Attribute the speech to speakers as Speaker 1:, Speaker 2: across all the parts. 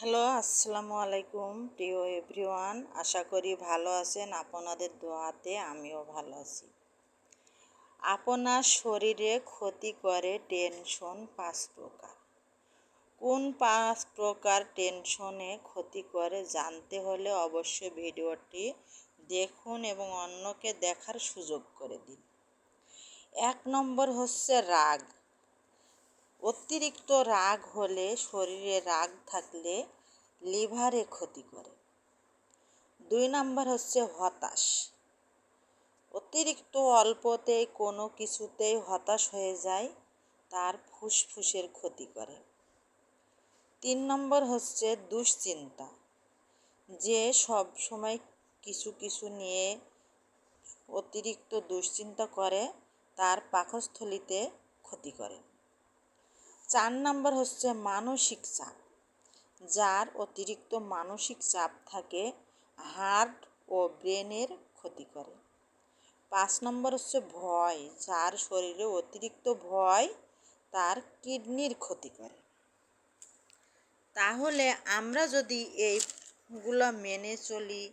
Speaker 1: Hello, আসসালামু আলাইকুম। প্রিয় এভরিওয়ান, আশা করি ভালো আছেন। আপনাদের দোয়াতে আমিও ভালো আছি। আপনার শরীরে ক্ষতি করে টেনশন পাঁচ প্রকার। কোন পাঁচ প্রকার টেনশনে ক্ষতি করে জানতে হলে অবশ্যই ভিডিওটি দেখুন এবং অন্যকে দেখার সুযোগ করে দিন। এক নম্বর হচ্ছে রাগ। অতিরিক্ত রাগ হলে শরীরে রাগ থাকলে লিভারে ক্ষতি করে। দুই নাম্বার হচ্ছে হতাশ। অতিরিক্ত অল্পতেই কোনো কিছুতেই হতাশ হয়ে যায়, তার ফুসফুসের ক্ষতি করে। তিন নম্বর হচ্ছে দুশ্চিন্তা। যে সব সময় কিছু কিছু নিয়ে অতিরিক্ত দুশ্চিন্তা করে, তার পাকস্থলিতে ক্ষতি করে। চার নম্বর হচ্ছে মানসিক চাপ। যার অতিরিক্ত মানসিক চাপ থাকে হার্ট ও ব্রেনের ক্ষতি করে। পাঁচ নম্বর হচ্ছে ভয়, যার শরীরে অতিরিক্ত ভয় তার কিডনির ক্ষতি করে। তাহলে আমরা যদি এইগুলো মেনে চলি,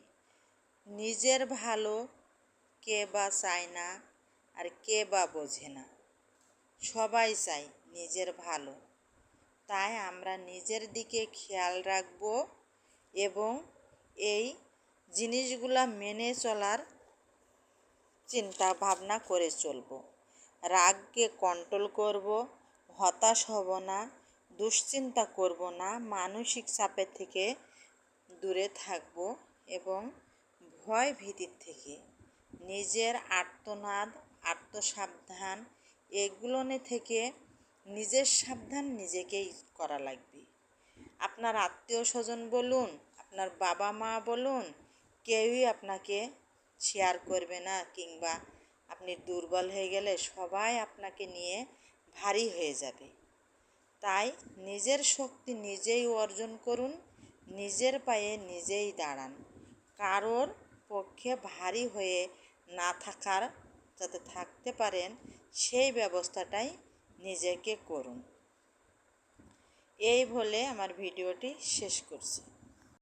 Speaker 1: নিজের ভালো কে বা চায় না আর কে বা বোঝে না। সবাই চাই নিজের ভালো। তাই আমরা নিজের দিকে খেয়াল রাখব এবং এই জিনিসগুলো মেনে চলার চিন্তা ভাবনা করে চলব। রাগকে কন্ট্রোল করব, হতাশ হব না, দুশ্চিন্তা করব না, মানসিক চাপের থেকে দূরে থাকব এবং ভয় ভীতির থেকে। নিজের আত্মনাদ আত্মসাবধান এগুলো থেকে নিজের সাবধান নিজেকেই করা লাগবে। আপনার আত্মীয় স্বজন বলুন, আপনার বাবা মা বলুন, কেউই আপনাকে শেয়ার করবে না কিংবা আপনি দুর্বল হয়ে গেলে সবাই আপনাকে নিয়ে ভারী হয়ে যাবে। তাই নিজের শক্তি নিজেই অর্জন করুন, নিজের পায়ে নিজেই দাঁড়ান। কারোর পক্ষে ভারী হয়ে না থাকার যাতে থাকতে পারেন সেই ব্যবস্থাটাই নিজেকে করুন। এই বলে আমার ভিডিওটি শেষ করছি।